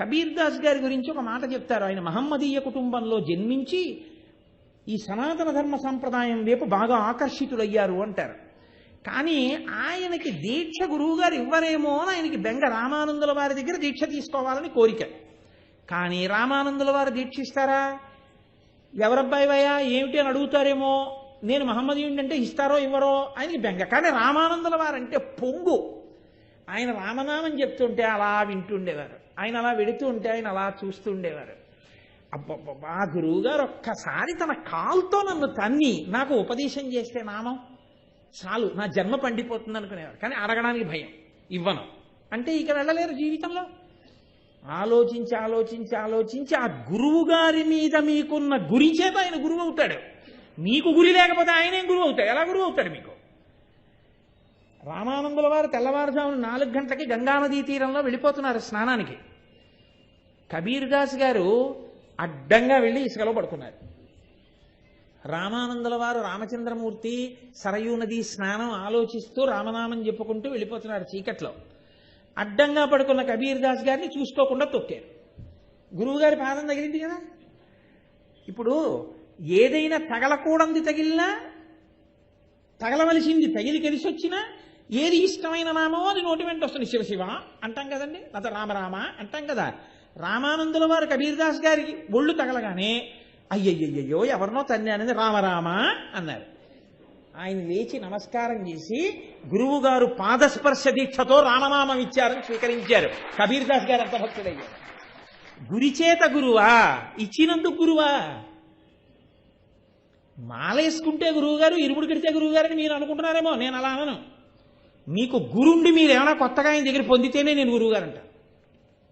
కబీర్ దాస్ గారి గురించి ఒక మాట చెప్తారు. ఆయన మహమ్మదీయ కుటుంబంలో జన్మించి ఈ సనాతన ధర్మ సంప్రదాయం వైపు బాగా ఆకర్షితులయ్యారు అంటారు. కానీ ఆయనకి దీక్ష గురువు గారు ఇవ్వరేమో అని ఆయనకి బెంగ రామానందుల వారి దగ్గర దీక్ష తీసుకోవాలని కోరిక. కానీ రామానందుల వారు దీక్షిస్తారా? ఎవరబ్బాయివయ్యా ఏమిటి అని అడుగుతారేమో? నేను మహమ్మదీయుడి అంటే ఇస్తారో ఇవ్వరో ఆయనకి బెంగ. కానీ రామానందుల వారంటే పొంగు. ఆయన రామనామం చెప్తుంటే అలా వింటుండేవారు. ఆయన అలా వెడుతూ ఉంటే ఆయన అలా చూస్తూ ఉండేవారు. అబ్బబ్బా గురువు గారు ఒక్కసారి తన కాల్తో నన్ను తన్ని నాకు ఉపదేశం చేస్తే నామం చాలు నా జన్మ పండిపోతుంది అనుకునేవారు. కానీ అడగడానికి భయం ఇవ్వను. అంటే ఇక వెళ్ళలేరు జీవితంలో. ఆలోచించి ఆలోచించి ఆలోచించి ఆ గురువు గారి మీద మీకున్న గురి చేత ఆయన గురువు అవుతాడు. మీకు గురి లేకపోతే ఆయనేం గురువు అవుతాడు? ఎలా గురువు అవుతాడు మీకు? రామానందుల వారు తెల్లవారుజామున నాలుగు గంటలకి గంగానదీ తీరంలో వెళ్ళిపోతున్నారు స్నానానికి. కబీర్ దాస్ గారు అడ్డంగా వెళ్ళి ఇసుకలో పడుకున్నారు. రామానందుల వారు రామచంద్రమూర్తి సరయూ నది స్నానం ఆలోచిస్తూ రామనామం చెప్పుకుంటూ వెళ్ళిపోతున్నారు చీకట్లో. అడ్డంగా పడుకున్న కబీర్ దాస్ గారిని చూసుకోకుండా తొక్కారు. గురువుగారి పాదం తగిలింది కదా? ఇప్పుడు ఏదైనా తగలకూడంది తగిలినా తగలవలసింది తగిలి కలిసి వచ్చినా ఏది ఇష్టమైన నామో అది నోటి వెంట వస్తుంది. శివ శివ అంటాం కదండి? లేదా రామరామ అంటాం కదా? రామానందుల వారు కబీర్దాస్ గారికి ఒళ్ళు తగలగానే అయ్యయ్యయ్యో ఎవరినో తన్ని రామరామ అన్నారు. ఆయన లేచి నమస్కారం చేసి గురువు గారు పాదస్పర్శ దీక్షతో రామనామం ఇచ్చారని స్వీకరించారు. కబీర్దాస్ గారు అంత భక్తుడయ్యారు. గురిచేత గురువా ఇచ్చినందుకు గురువా. మాలేసుకుంటే గురువుగారు ఇరుముడు కడితే గురువుగారని మీరు అనుకుంటున్నారేమో నేను అలా అనను. మీకు గురుండి మీరు ఏమైనా కొత్తగా ఆయన దగ్గర పొందితేనే నేను గురువుగారు అంట